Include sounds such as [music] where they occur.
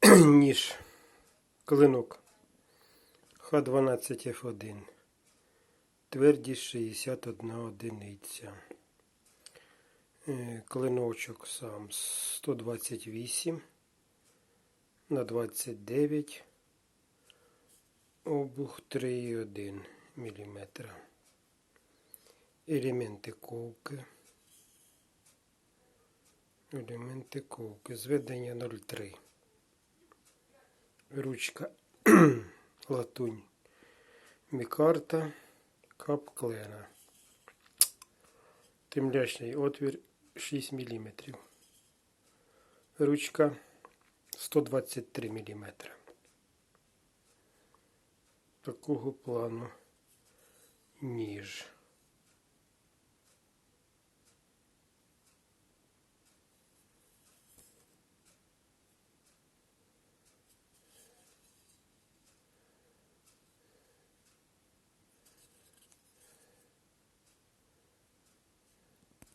[clears throat] ніж клинок Х12Ф1. Твердість 61 одиниця. Е, Клиночок сам 128 на 29. Обух 3,1 мм. Елементи ковки. Елементи ковки. Зведення 0,3. Ручка [clears throat] латунь. Мікарта. Капклена. Темлячний отвір 6 мм. Ручка 123 мм. Такого плану ніж.